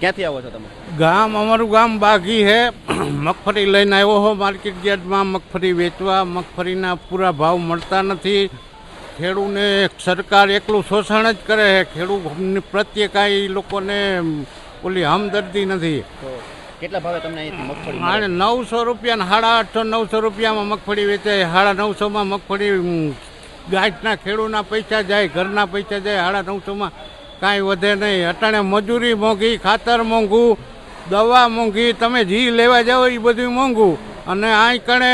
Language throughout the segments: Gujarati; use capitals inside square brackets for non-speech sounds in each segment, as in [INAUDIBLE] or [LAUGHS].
ક્યાંથી આવો છો તમે? ગામ અમારું ગામ બાઘી હે. મગફળી લઈને આવ્યો હો માર્કેટ યાર્ડમાં. મગફળી વેચવા મગફળીના પૂરા ભાવ મળતા નથી. ખેડૂને સરકાર એકલું શોષણ જ કરે છે ખેડૂત પ્રત્યે કાંઈ લોકોને ઓલી હમદર્દી નથી. કેટલા ભાવે તમને મગફળી અને નવસો રૂપિયા સાડા આઠસો નવસો રૂપિયામાં મગફળી વેચાય. સાડા નવસોમાં મગફળી ગાંઠના ખેડૂના પૈસા જાય ઘરના પૈસા જાય સાડા નવસોમાં કાંઈ વધે નહીં. અટાણે મજૂરી મોંઘી ખાતર મોંઘું દવા મોંઘી તમે જી લેવા જાઓ એ બધું મોંઘું. અને અહીં કણે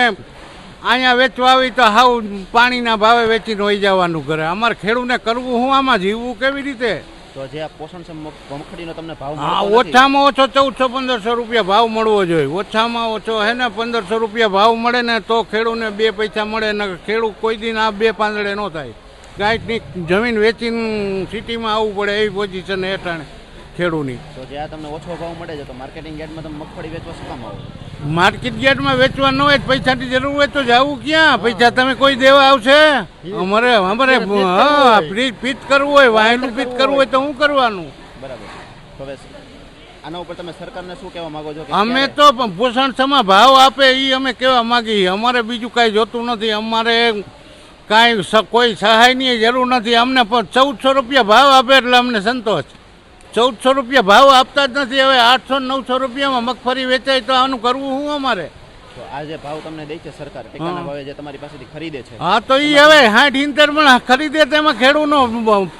અહીંયા વેચવા આવી તો હાવ પાણીના ભાવે વેચીને હોઈ જવાનું ઘરે. અમારે ખેડૂને કરવું હું આમાં જીવવું કેવી રીતે? તો જે આ પોષણ મગફળીનો તમને ભાવ હા ઓછામાં ઓછો ચૌદસો પંદરસો રૂપિયા ભાવ મળવો જોઈએ. ઓછામાં ઓછો હે ને પંદરસો રૂપિયા ભાવ મળે ને તો ખેડૂને બે પૈસા મળે ને ખેડૂત કોઈ દિન આ બે પાંદડે ન થાય. ગાયની જમીન વેચીને સિટીમાં આવવું પડે એવી પોઝિશન હેઠળ ખેડૂની. તો જ્યાં તમને ઓછો ભાવ મળે છે તો માર્કેટિંગ યાર્ડમાં તમે મગફળી વેચવા શું કામ આવો માર્કેટ યાર્ડમાં વેચવા ન હોય પૈસાની જરૂર હોય તો જવું ક્યાં? પૈસા તમે કોઈ દેવા આવશે? અમારે અમારે હા ફ્રીજ ફીટ કરવું હોય વાયલું પીત કરવું હોય તો હું કરવાનું? બરાબર. તો આના ઉપર તમે સરકારને શું કહેવા માંગો છો અમે તો પોષણ સમા ભાવ આપે એ અમે કહેવા માંગીએ અમારે બીજું કાંઈ જોતું નથી. અમારે કાંઈ કોઈ સહાયની જરૂર નથી. અમને પણ ચૌદસો રૂપિયા ભાવ આપે એટલે અમને સંતોષ. ચૌદસો રૂપિયા ભાવ આપતા જ નથી. હવે આઠસો નવસો રૂપિયામાં મગફળી વેચાય તો આનું કરવું શું અમારે? આ જે ભાવ તમને દે છે સરકાર ટેકાના હા. ભાવે જે તમારી પાસેથી ખરીદે છે. હા તો એ હવે સાઠ ઇંતેર પણ ખરીદે તેમાં ખેડૂનો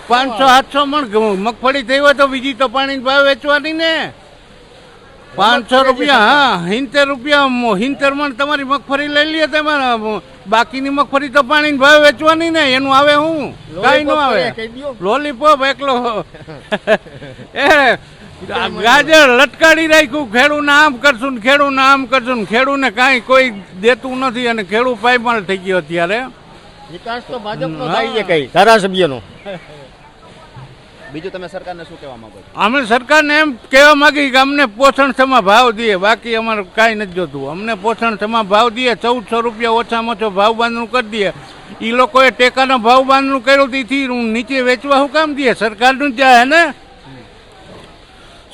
પાંચસો સાતસો મણ મગફળી થઈ હોય તો બીજી તો પાણી ભાવ વેચવાની ને. પાંચસો રૂપિયા હા હિંતેર રૂપિયા હિંતેર મણ તમારી મગફળી લઈ લઈએ તમે બાકીની મગફળી તો પાણી ભાવ વેચવાની ને એનું આવે હું? કઈ નું આવે. લોલીપોપ એકલો. [LAUGHS] એ ગાજર લટકાડી રાખ્યું ખેડૂ આમ કરશું ને ખેડૂ આમ કરશું ને ખેડૂને કાંઈ કોઈ દેતું નથી અને ખેડૂ પાયમાલ થઈ ગયો અત્યારે. વિકાસ તો ભાજપનો. થાય છે કઈ ધારાસભ્યનો. બીજું તમે સરકારને શું કહેવા માંગો છો? અમે સરકારને એમ કહેવા માંગી કે અમને પોષણ સમા ભાવ દઈએ બાકી અમારે કાંઈ નથી જોતું. અમને પોષણ સમા ભાવ દઈએ ચૌદસો રૂપિયા ઓછામાં ઓછો ભાવ બાંધણું કરી દઈએ. એ લોકોએ ટેકાનો ભાવ બાંધણું કર્યું તેથી નીચે વેચવા શું કામ દઈએ? સરકારનું જ જાય ને?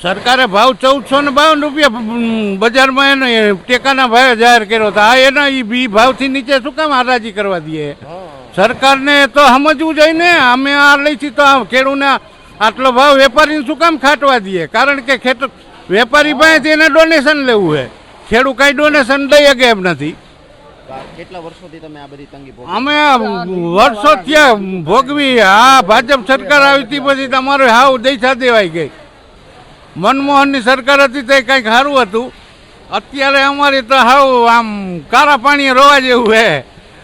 સરકારે ભાવ ચૌદસો ને બાવન રૂપિયા બજારમાં એને ટેકાના ભાવે જાહેર કર્યો હતો આ એના એ બી ભાવથી નીચે શું કામ હરાજી કરવા દઈએ? સરકારને તો સમજવું જોઈએ ને. અમે આ લઈથી તો આ ખેડૂને આટલો ભાવ વેપારીને શું કામ ખાટવા દઈએ? કારણ કે ખેતર વેપારી પાસેથી એને ડોનેશન લેવું છે. ખેડૂત કાંઈ ડોનેશન લઈ શકે એમ નથી. કેટલા વર્ષોથી તમે આ બધી તંગી અમે વર્ષો ત્યાં ભોગવી. આ ભાજપ સરકાર આવી હતી પછી તમારે હાવ દૈસા દેવાઈ ગઈ. મનમોહનની સરકાર હતી તે કંઈક સારું હતું. અત્યારે અમારી તો હાવ આમ કારા પાણી રોવા જેવું છે.